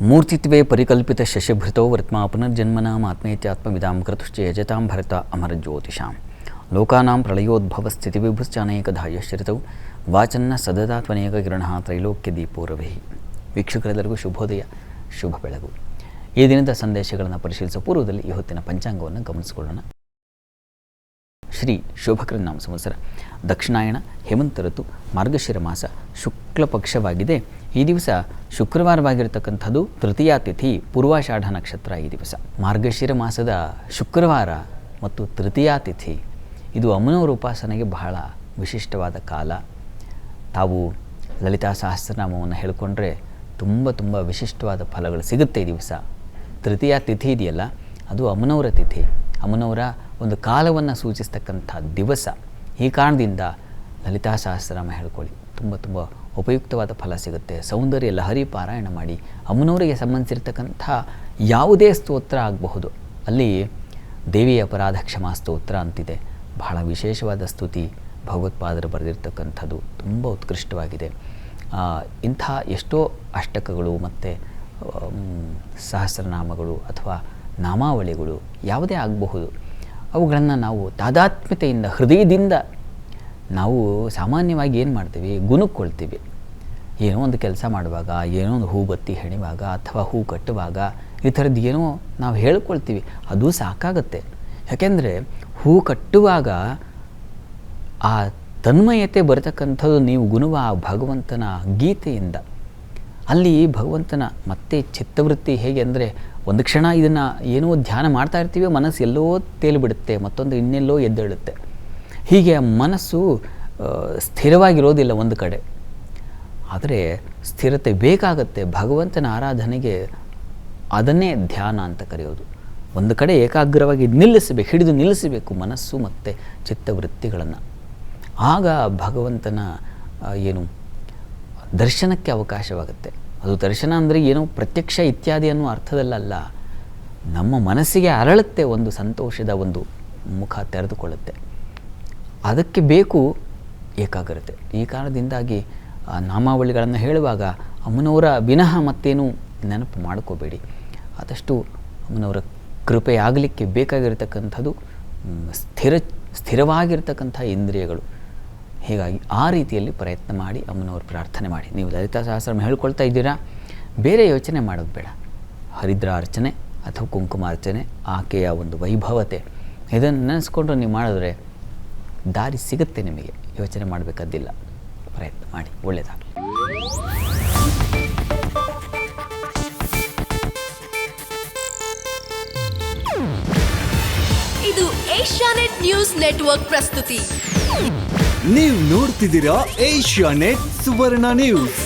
ಮೂರ್ತಿತ್ವೇ ಪರಿಕಲ್ಪಿತ ಶಶಿಭೃತೋ ವೃತ್ಮ ಪುನರ್ಜನ್ಮನಾಂ ಆತ್ಮೇತ್ಯಾತ್ಮವಿದಾಂ ಕೃತುಶ್ಚ ಯಜತಾಂ ಭರತ ಅಮರ ಜ್ಯೋತಿಷಾಂ. ಲೋಕಾನಾಂ ಪ್ರಳಯೋದ್ಭವ ಸ್ಥಿತಿವಿಭುಶ್ಚಾನೇಕ ಧಾಯಶ್ರಿತೌ ವಾಚನ್ನ ಸದದಾತ್ಮನೇಕ ಕಿರಣ ತ್ರೈಲೋಕ್ಯ ದೀಪೋರವೇ ವೀಕ್ಷಕರೆಲ್ಲರಿಗೂ ಶುಭೋದಯ, ಶುಭ ಬೆಳಗು. ಈ ದಿನದ ಸಂದೇಶಗಳನ್ನು ಪರಿಶೀಲಿಸುವ ಪೂರ್ವದಲ್ಲಿ ಈ ಹೊತ್ತಿನ ಪಂಚಾಂಗವನ್ನು ಗಮನಿಸಿಕೊಳ್ಳೋಣ. ಶ್ರೀ ಶೋಭಕರ ನಾಮ ಸಂವತ್ಸರ. ದಕ್ಷಿಣಾಯಣ, ಹೇಮಂತ ಋತು, ಮಾರ್ಗಶಿರ ಮಾಸ ಶುಕ್ಲ ಪಕ್ಷವಾಗಿದೆ ಈ ದಿವಸ ಶುಕ್ರವಾರವಾಗಿರತಕ್ಕಂಥದ್ದು ತೃತೀಯ ತಿಥಿ, ಪೂರ್ವಾಷಾಢ ನಕ್ಷತ್ರ ಈ ದಿವಸ. ಮಾರ್ಗಶಿರ ಮಾಸದ ಶುಕ್ರವಾರ ಮತ್ತು ತೃತೀಯ ತಿಥಿ, ಇದು ಅಮ್ಮನವರ ಉಪಾಸನೆಗೆ ಬಹಳ ವಿಶಿಷ್ಟವಾದ ಕಾಲ. ತಾವು ಲಲಿತಾ ಸಹಸ್ರನಾಮವನ್ನು ಹೇಳಿಕೊಂಡ್ರೆ ತುಂಬ ತುಂಬ ವಿಶಿಷ್ಟವಾದ ಫಲಗಳು ಸಿಗುತ್ತೆ ಈ ದಿವಸ. ತೃತೀಯ ತಿಥಿ ಇದೆಯಲ್ಲ, ಅದು ಅಮ್ಮನವರ ತಿಥಿ. ಅಮ್ಮನವರ ಒಂದು ಕಾಲವನ್ನು ಸೂಚಿಸ್ತಕ್ಕಂಥ ದಿವಸ. ಈ ಕಾರಣದಿಂದ ಲಲಿತಾ ಸಹಸ್ರನಾಮ ಹೇಳ್ಕೊಳ್ಳಿ. ತುಂಬ ತುಂಬ ಉಪಯುಕ್ತವಾದ ಫಲ ಸಿಗುತ್ತೆ. ಸೌಂದರ್ಯ ಲಹರಿ ಪಾರಾಯಣ ಮಾಡಿ. ಅಮ್ಮನವರಿಗೆ ಸಂಬಂಧಿಸಿರ್ತಕ್ಕಂಥ ಯಾವುದೇ ಸ್ತೋತ್ರ ಆಗಬಹುದು. ಅಲ್ಲಿ ದೇವಿಯ ಅಪರಾಧ ಕ್ಷಮಾ ಸ್ತೋತ್ರ ಅಂತಿದೆ. ಬಹಳ ವಿಶೇಷವಾದ ಸ್ತುತಿ ಭಗವತ್ಪಾದರು ಬರೆದಿರ್ತಕ್ಕಂಥದ್ದು. ತುಂಬ ಉತ್ಕೃಷ್ಟವಾಗಿದೆ. ಇಂಥ ಎಷ್ಟೋ ಅಷ್ಟಕಗಳು ಮತ್ತು ಸಹಸ್ರನಾಮಗಳು ಅಥವಾ ನಾಮಾವಳಿಗಳು ಯಾವುದೇ ಆಗಬಹುದು. ಅವುಗಳನ್ನು ನಾವು ತಾದಾತ್ಮ್ಯತೆಯಿಂದ, ಹೃದಯದಿಂದ ನಾವು ಸಾಮಾನ್ಯವಾಗಿ ಏನು ಮಾಡ್ತೀವಿ? ಗುಣಕ್ಕೊಳ್ತೀವಿ ಏನೋ ಒಂದು ಕೆಲಸ ಮಾಡುವಾಗ, ಏನೋ ಒಂದು ಹೂ ಬತ್ತಿ ಹೆಣಿವಾಗ ಅಥವಾ ಹೂ ಕಟ್ಟುವಾಗ ಈ ಥರದ್ದು ಏನೋ ನಾವು ಹೇಳ್ಕೊಳ್ತೀವಿ. ಅದು ಸಾಕಾಗತ್ತೆ. ಯಾಕೆಂದರೆ ಹೂ ಕಟ್ಟುವಾಗ ಆ ತನ್ಮಯತೆ ಬರತಕ್ಕಂಥದ್ದು ನೀವು ಗುಣವ ಭಗವಂತನ ಗೀತೆಯಿಂದ. ಅಲ್ಲಿ ಭಗವಂತನ ಮತ್ತೆ ಚಿತ್ತವೃತ್ತಿ ಹೇಗೆ ಅಂದರೆ ಒಂದು ಕ್ಷಣ ಇದನ್ನು ಏನೋ ಧ್ಯಾನ ಮಾಡ್ತಾ ಇರ್ತೀವಿ, ಮನಸ್ಸು ಎಲ್ಲೋ ತೇಲಿಬಿಡುತ್ತೆ, ಮತ್ತೊಂದು ಇನ್ನೆಲ್ಲೋ ಎದ್ದೇಳುತ್ತೆ. ಹೀಗೆ ಮನಸ್ಸು ಸ್ಥಿರವಾಗಿರೋದಿಲ್ಲ ಒಂದು ಕಡೆ. ಆದರೆ ಸ್ಥಿರತೆ ಬೇಕಾಗತ್ತೆ. ಭಗವಂತನ ಆರಾಧನೆಗೆ ಅದನ್ನೇ ಧ್ಯಾನ ಅಂತ ಕರೆಯೋದು. ಒಂದು ಕಡೆ ಏಕಾಗ್ರವಾಗಿ ನಿಲ್ಲಿಸಬೇಕು, ಹಿಡಿದು ನಿಲ್ಲಿಸಬೇಕು ಮನಸ್ಸು ಮತ್ತು ಚಿತ್ತವೃತ್ತಿಗಳನ್ನು. ಆಗ ಭಗವಂತನ ಏನು, ದರ್ಶನಕ್ಕೆ ಅವಕಾಶವಾಗುತ್ತೆ. ಅದು ದರ್ಶನ ಅಂದರೆ ಏನು ಪ್ರತ್ಯಕ್ಷ ಇತ್ಯಾದಿ ಅನ್ನೋ ಅರ್ಥದಲ್ಲಲ್ಲ. ನಮ್ಮ ಮನಸ್ಸಿಗೆ ಅರಳುತ್ತೆ ಒಂದು ಸಂತೋಷದ ಒಂದು ಮುಖ ತೆರೆದುಕೊಳ್ಳುತ್ತೆ. ಅದಕ್ಕೆ ಬೇಕು ಏಕಾಗ್ರತೆ. ಈ ಕಾರಣದಿಂದಾಗಿ ನಾಮಾವಳಿಗಳನ್ನು ಹೇಳುವಾಗ ಅಮ್ಮನವರ ವಿನಃ ಮತ್ತೇನು ನೆನಪು ಮಾಡ್ಕೋಬೇಡಿ. ಆದಷ್ಟು ಅಮ್ಮನವರ ಕೃಪೆಯಾಗಲಿಕ್ಕೆ ಬೇಕಾಗಿರತಕ್ಕಂಥದ್ದು ಸ್ಥಿರ, ಸ್ಥಿರವಾಗಿರ್ತಕ್ಕಂಥ ಇಂದ್ರಿಯಗಳು. ಹೀಗಾಗಿ ಆ ರೀತಿಯಲ್ಲಿ ಪ್ರಯತ್ನ ಮಾಡಿ ಅಮ್ಮನವ್ರ ಪ್ರಾರ್ಥನೆ ಮಾಡಿ. ನೀವು ಲಲಿತಾ ಸಹಸ್ರಮ ಹೇಳ್ಕೊಳ್ತಾ ಇದ್ದೀರಾ? ಬೇರೆ ಯೋಚನೆ ಮಾಡೋದು ಬೇಡ. ಹರಿದ್ರ ಅರ್ಚನೆ ಅಥವಾ ಕುಂಕುಮಾರ್ಚನೆ, ಆಕೆಯ ಒಂದು ವೈಭವತೆ. ಇದನ್ನು ನೆನೆಸ್ಕೊಂಡು ನೀವು ಮಾಡಿದ್ರೆ ದಾರಿ ಸಿಗುತ್ತೆ ನಿಮಗೆ. ಯೋಚನೆ ಮಾಡಬೇಕಾದಿಲ್ಲ. ಪ್ರಯತ್ನ ಮಾಡಿ. ಒಳ್ಳೆಯದಾಗಲಿ ಇದು ಏಷ್ಯಾನೆಟ್ ನ್ಯೂಸ್ ನೆಟ್ವರ್ಕ್ ಪ್ರಸ್ತುತಿ. ನೀವು ನೋಡ್ತಿದ್ದೀರಾ ಏಷ್ಯಾ ನೆಟ್ ಸುವರ್ಣ ನ್ಯೂಸ್.